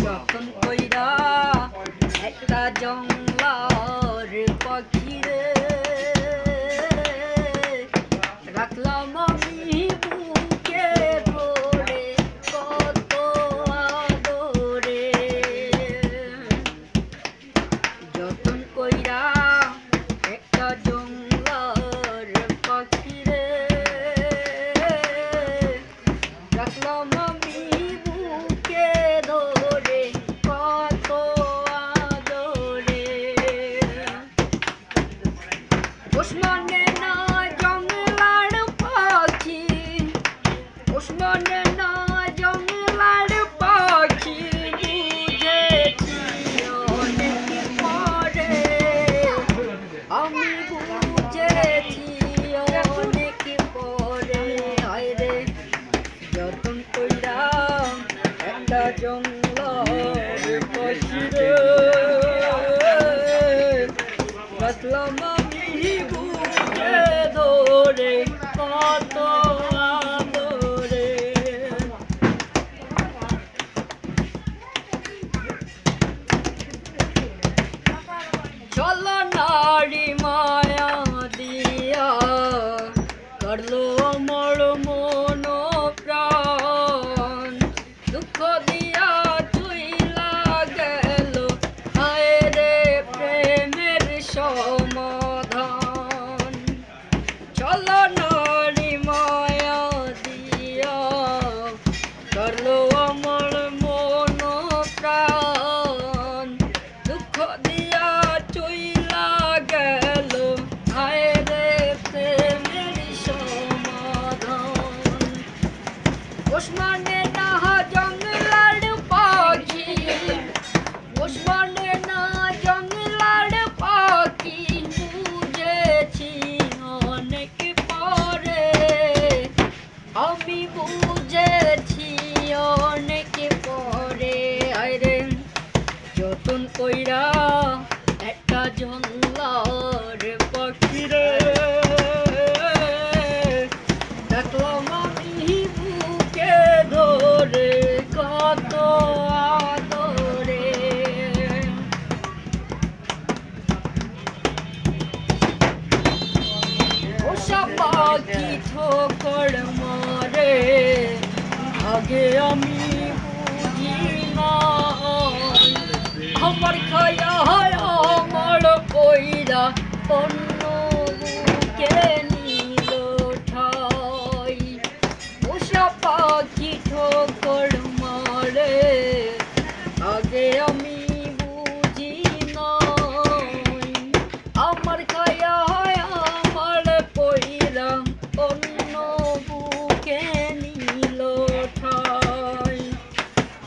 যখন কইরা একটা জঙ্গলার পাখিরে রাখলাম আমি ধরে কত আদরে। যতন কইরা একটা জঙ্গলার পাখিরে রাখলাম ওসমানে না জঙ্গলার পাখি। ওসমানে না জঙ্গলার পাখি। বুঝেছি অনেক পরে আমি বুঝেছি অনেক পরে। আইরে যতন কইরা একটা জঙ্গলার পাখিরে রাখলাম નાડી માયા દિયા કરલો મળમો অনেক পরে আমি বুঝেছি অনেক পরে। আরে যতন কইরা একটা জঙ্গলার পাখিরে পাখি ঠোকর মারে আগে আমি বুঝি না আমার খায়া হয় আমার কইরা